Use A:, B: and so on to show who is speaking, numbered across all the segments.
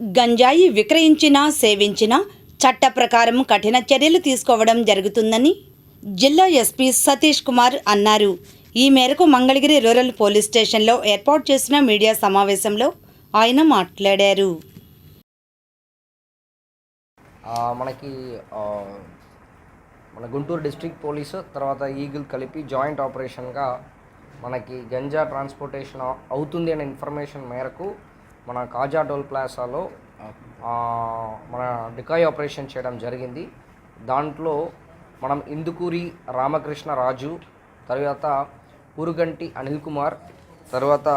A: గంజాయి విక్రయించినా సేవించినా చట్ట ప్రకారం కఠిన చర్యలు తీసుకోవడం జరుగుతుందని జిల్లా ఎస్పీ సతీష్ కుమార్ అన్నారు. ఈ మేరకు మంగళగిరి రూరల్ పోలీస్ స్టేషన్లో ఏర్పాటు చేసిన మీడియా సమావేశంలో ఆయన మాట్లాడారు.
B: మనకి మన గుంటూరు డిస్ట్రిక్ట్ పోలీసు తర్వాత ఈగిల్ కలిపి జాయింట్ ఆపరేషన్గా మనకి గంజా ట్రాన్స్పోర్టేషన్ అవుతుంది అనే ఇన్ఫర్మేషన్ మేరకు మన కాజా టోల్ ప్లాసాలో మన డికాయ్ ఆపరేషన్ చేయడం జరిగింది. దాంట్లో మనం ఇందుకూరి రామకృష్ణ రాజు తర్వాత ఊరుగంటి అనిల్ కుమార్ తర్వాత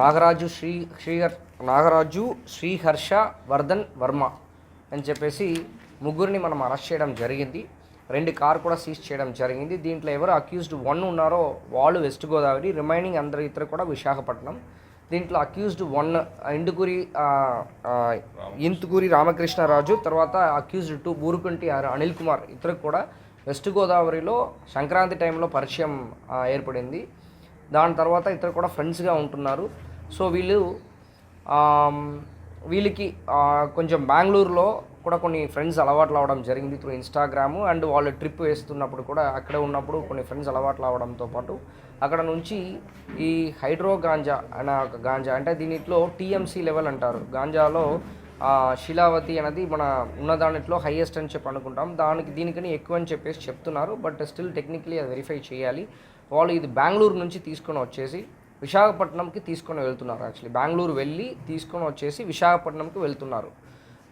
B: నాగరాజు శ్రీ శ్రీహర్ నాగరాజు శ్రీహర్ష వర్ధన్ వర్మ అని చెప్పేసి ముగ్గురిని మనం అరెస్ట్ చేయడం జరిగింది. రెండు కార్ కూడా సీజ్ చేయడం జరిగింది. దీంట్లో ఎవరు అక్యూజ్డ్ వన్ ఉన్నారో వాళ్ళు వెస్ట్ గోదావరి రిమైనింగ్ అందరు ఇద్దరు కూడా విశాఖపట్నం. దీంట్లో అక్యూజ్డ్ వన్ ఆ, ఇంతుకూరి రామకృష్ణరాజు తర్వాత అక్యూజ్డ్ టూ బూరుకుంటి అనిల్ కుమార్ ఇద్దరు కూడా వెస్ట్ గోదావరిలో సంక్రాంతి టైంలో పరిచయం ఏర్పడింది. దాని తర్వాత ఇద్దరు కూడా ఫ్రెండ్స్గా ఉంటున్నారు. సో వీళ్ళు వీళ్ళకి కొంచెం బెంగళూరులో కూడా కొన్ని ఫ్రెండ్స్ అలవాట్లు అవడం జరిగింది త్రూ ఇన్స్టాగ్రాము అండ్ వాళ్ళు ట్రిప్ వేస్తున్నప్పుడు కూడా అక్కడే ఉన్నప్పుడు కొన్ని ఫ్రెండ్స్ అలవాట్లు అవడంతో పాటు అక్కడ నుంచి ఈ హైడ్రో గాంజా అనే ఒక గాంజా అంటే దీనిట్లో టీఎంసీ లెవెల్ అంటారు. గాంజాలో శిలావతి అనేది మన ఉన్న దానిట్లో హైయెస్ట్ అని చెప్పి అనుకుంటాం. దానికి దీనికని ఎక్కువ అని చెప్పేసి చెప్తున్నారు. బట్ స్టిల్ టెక్నికలీ అది వెరిఫై చేయాలి. వాళ్ళు ఇది బెంగళూరు నుంచి తీసుకొని వచ్చేసి విశాఖపట్నంకి తీసుకొని వెళ్తున్నారు యాక్చువల్లీ బెంగళూరు వెళ్ళి తీసుకొని వచ్చేసి విశాఖపట్నంకి వెళ్తున్నారు.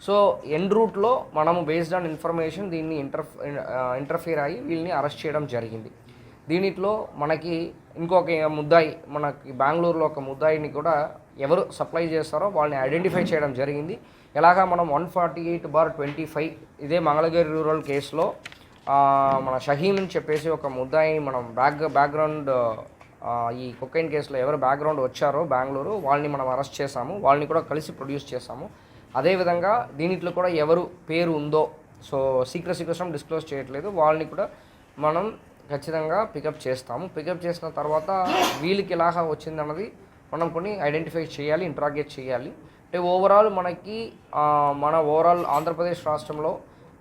B: సో ఎన్ రూట్లో మనము బేస్డ్ ఆన్ ఇన్ఫర్మేషన్ దీన్ని ఇంటర్ ఇంటర్ఫియర్ అయ్యి వీళ్ళని అరెస్ట్ చేయడం జరిగింది. దీనిట్లో మనకి ఇంకొక ముద్దాయి మనకి బెంగళూరులో ఒక ముద్దాయిని కూడా ఎవరు సప్లై చేస్తారో వాళ్ళని ఐడెంటిఫై చేయడం జరిగింది. ఎలాగా మనం one forty eight bar twenty five ఇదే మంగళగిరి రూరల్ కేసులో మన షహీమ్ అని చెప్పేసి ఒక ముద్దాయిని మనం బ్యాక్ బ్యాక్గ్రౌండ్ ఈ కొకైన్ కేసులో ఎవరు బ్యాక్గ్రౌండ్ వచ్చారో బెంగళూరు వాళ్ళని మనం అరెస్ట్ చేసాము వాళ్ళని కూడా కలిసి ప్రొడ్యూస్ చేసాము అదేవిధంగా దీనిట్లో కూడా ఎవరు పేరు ఉందో సో సీక్రెట్ కోసం డిస్క్లోజ్ చేయట్లేదు. వాళ్ళని కూడా మనం ఖచ్చితంగా పికప్ చేస్తాము. పికప్ చేసిన తర్వాత వీళ్ళకి వచ్చింది వచ్చిందన్నది మనం కొన్ని ఐడెంటిఫై చేయాలి ఇంట్రాగేట్ చేయాలి. అంటే ఓవరాల్ మనకి మన ఓవరాల్ ఆంధ్రప్రదేశ్ రాష్ట్రంలో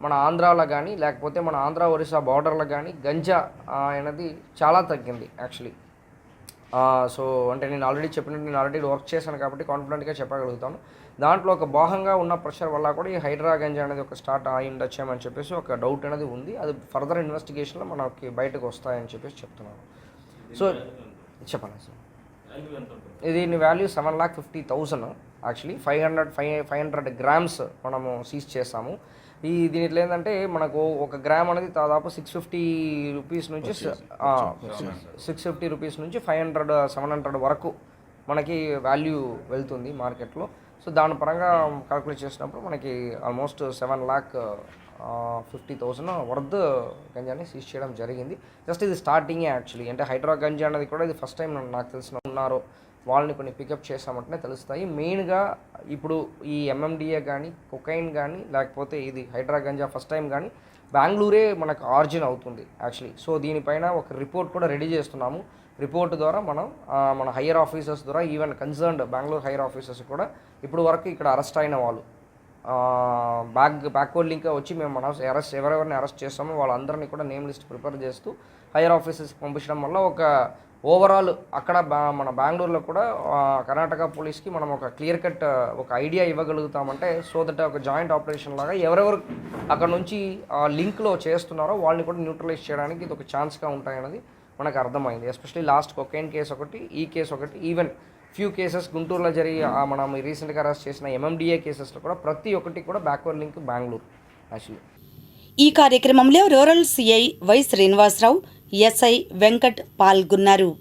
B: మన ఆంధ్రాలో కానీ లేకపోతే మన ఆంధ్ర ఒరిస్సా బార్డర్లో కానీ గంజా అనేది చాలా తగ్గింది యాక్చువల్లీ సో అంటే నేను ఆల్రెడీ చెప్పినట్టు నేను ఆల్రెడీ వర్క్ చేశాను కాబట్టి కాన్ఫిడెంట్గా చెప్పగలుగుతాను. దాంట్లో ఒక భాగంగా ఉన్న ప్రెషర్ వల్ల కూడా ఈ హైడ్రా గంజా అనేది ఒక స్టార్ట్ అయి ఉండొచ్చామని చెప్పేసి ఒక డౌట్ అనేది ఉంది. అది ఫర్దర్ ఇన్వెస్టిగేషన్లో మనకి బయటకు వస్తాయని చెప్పేసి చెప్తున్నాను సో చెప్పండి సార్. ఇది value seven lakh fifty thousand actually five hundred five five hundred grams మనము సీజ్ చేసాము. ఈ దీనిట్లో ఏంటంటే మనకు ఒక గ్రామ్ అనేది దాదాపు సిక్స్ ఫిఫ్టీ రూపీస్ నుంచి సిక్స్ ఫిఫ్టీ రూపీస్ నుంచి ఫైవ్ హండ్రెడ్ సెవెన్ హండ్రెడ్ వరకు మనకి వాల్యూ వెళ్తుంది మార్కెట్లో సో దాని పరంగా కాల్కులేట్ చేసినప్పుడు మనకి almost seven lakh fifty thousand worth గంజాని seize చేయడం జరిగింది. జస్ట్ ఇది స్టార్టింగే యాక్చువల్లీ అంటే హైడ్రా గంజా అనేది కూడా ఇది ఫస్ట్ టైం నాకు తెలిసిన ఉన్నారు. వాళ్ళని కొన్ని పికప్ చేసామంటేనే తెలుస్తాయి. మెయిన్గా ఇప్పుడు ఈ ఎంఎండిఏ కానీ కొకైన్ కానీ లేకపోతే ఇది హైడ్రా గంజా ఫస్ట్ టైం కానీ బెంగళూరే మనకు ఆరిజిన్ అవుతుంది యాక్చువల్లీ సో దీనిపైన ఒక రిపోర్ట్ కూడా రెడీ చేస్తున్నాము. రిపోర్ట్ ద్వారా మనం మన హయ్యర్ ఆఫీసర్స్ ద్వారా even concerned Bengaluru higher officers కూడా ఇప్పుడు వరకు ఇక్కడ అరెస్ట్ అయిన వాళ్ళు. బ్యాక్ బ్యాక్వర్డ్ లింక్ వచ్చి మేము మన అరెస్ట్ ఎవరెవరిని అరెస్ట్ చేస్తామో వాళ్ళందరినీ కూడా నేమ్ లిస్ట్ ప్రిపేర్ చేస్తూ హైయర్ ఆఫీసర్స్కి పంపించడం వల్ల ఒక ఓవరాల్ అక్కడ మన బెంగళూరులో కూడా కర్ణాటక పోలీస్కి మనం ఒక క్లియర్ కట్ ఒక ఐడియా ఇవ్వగలుగుతామంటే సో దట్ ఒక జాయింట్ ఆపరేషన్ లాగా ఎవరెవరు అక్కడ నుంచి లింక్లో చేస్తున్నారో వాళ్ళని కూడా న్యూట్రలైజ్ చేయడానికి ఇది ఒక ఛాన్స్గా ఉంటాయన్నది మనకు అర్థమైంది ఎస్పెషలీ లాస్ట్ కొకైన్ కేసు ఒకటి ఈ కేసు ఒకటి ఈవెన్ ఫ్యూ కేసెస్ గుంటూరులో జరిగి మనం రీసెంట్గా అరెస్ట్ చేసిన ఎంఎండిఏ కేసెస్లో కూడా ప్రతి ఒక్కటి కూడా బ్యాక్వర్డ్ లింక్ బెంగళూరు యాక్చువల్లీ.
A: ఈ కార్యక్రమంలో rural CI Y Srinivasarao SI Venkat పాల్గొన్నారు.